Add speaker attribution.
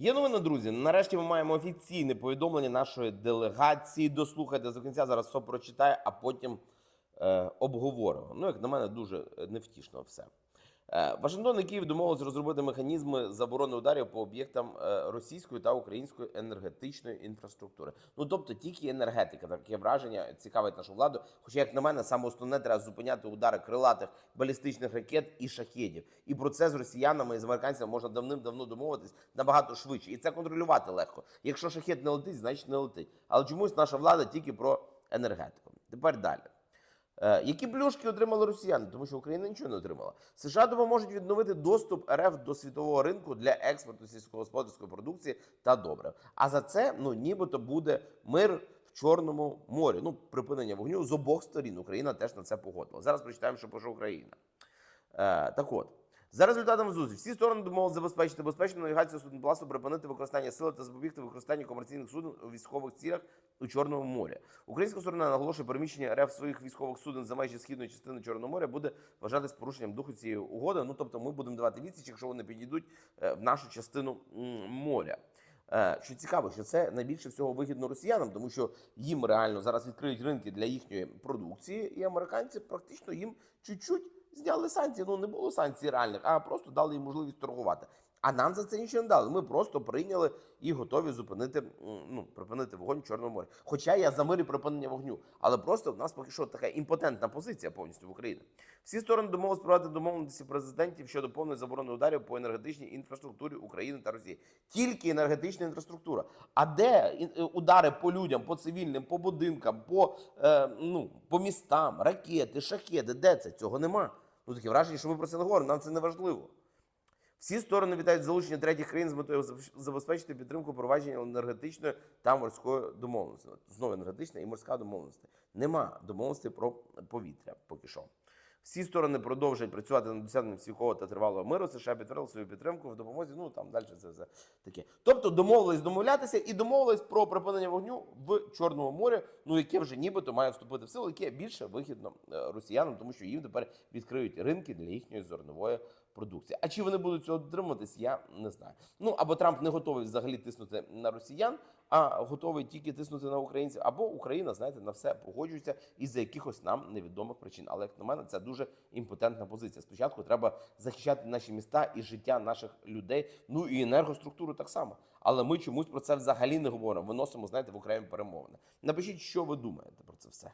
Speaker 1: Є новина, друзі. Нарешті ми маємо офіційне повідомлення нашої делегації. Дослухайте до кінця. Зараз все прочитаю, а потім е, обговоримо. Ну, як на мене, дуже е, невтішно все. Е, Вашингтон і Київ домовились розробити механізми заборони ударів по об'єктам е, російської та української енергетичної інфраструктури. Ну тобто тільки енергетика, таке враження цікавить нашу владу. Хоча, як на мене, саме основне треба зупиняти удари крилатих балістичних ракет і шахедів. І про це з росіянами і з американцями можна давним-давно домовитись набагато швидше. І це контролювати легко. Якщо шахет не летить, значить не летить. Але чомусь наша влада тільки про енергетику. Тепер далі. Е, Які плюшки отримали росіяни? Тому що Україна нічого не отримала. США допоможуть відновити доступ РФ до світового ринку для експорту сільськогосподарської продукції та добрив. А за це ну нібито буде мир в Чорному морі. Ну, припинення вогню з обох сторін. Україна теж на це погодила. Зараз прочитаємо, що пише Україна. Е, так от. За результатами зустрічі всі сторони домовились забезпечити безпечну навігацію суднопласту, припинити використання сили та запобігти використанню комерційних суден у військових цілях у Чорному морі. Українська сторона наголошує, переміщення РФ своїх військових суден за межі східної частини Чорного моря буде вважатись порушенням духу цієї угоди. Ну тобто, ми будемо давати відсіч, якщо вони підійдуть е, в нашу частину моря. Е, Що цікаво, що це найбільше всього вигідно росіянам, тому що їм реально зараз відкриють ринки для їхньої продукції, і американці практично їм чуть-чуть зняли санкції. Ну не було санкцій реальних, а просто дали їм можливість торгувати. А нам за це нічого не дали. Ми просто прийняли і готові зупинити ну, припинити вогонь в Чорному морі. Хоча я за мир і припинення вогню, але просто в нас поки що така імпотентна позиція повністю в Україні. Всі сторони домовились провести домовленості президентів щодо повної заборони ударів по енергетичній інфраструктурі України та Росії. Тільки енергетична інфраструктура. А де е, удари по людям, по цивільним, по будинкам, по, е, ну, по містам, ракети, шахеди? Де це? Цього нема. Ну таке враження, що ми про це не говоримо. Нам це не важливо. Всі сторони вітають залучення третіх країн з метою забезпечити підтримку провадження енергетичної та морської домовленості. Знову енергетична і морська домовленості. Нема домовленості про повітря поки що. Всі сторони продовжують працювати над досягненням стійкого та тривалого миру. США підтвердили свою підтримку в допомозі. Ну там далі це все таке. Тобто домовились домовлятися і домовились про припинення вогню в Чорному морі, ну яке вже нібито має вступити в силу, яке більше вигідно е, росіянам, тому що їм тепер відкриють ринки для їхньої зернової продукції. А чи вони будуть цього дотримуватись, я не знаю. Ну або Трамп не готовий взагалі тиснути на росіян, а готовий тільки тиснути на українців, або Україна, знаєте, на все погоджується із-за якихось нам невідомих причин. Але як на мене, це дуже імпотентна позиція. Спочатку треба захищати наші міста і життя наших людей, ну і енергоструктуру так само. Але ми чомусь про це взагалі не говоримо. Виносимо, знаєте, в окремі перемовини. Напишіть, що ви думаєте про це все.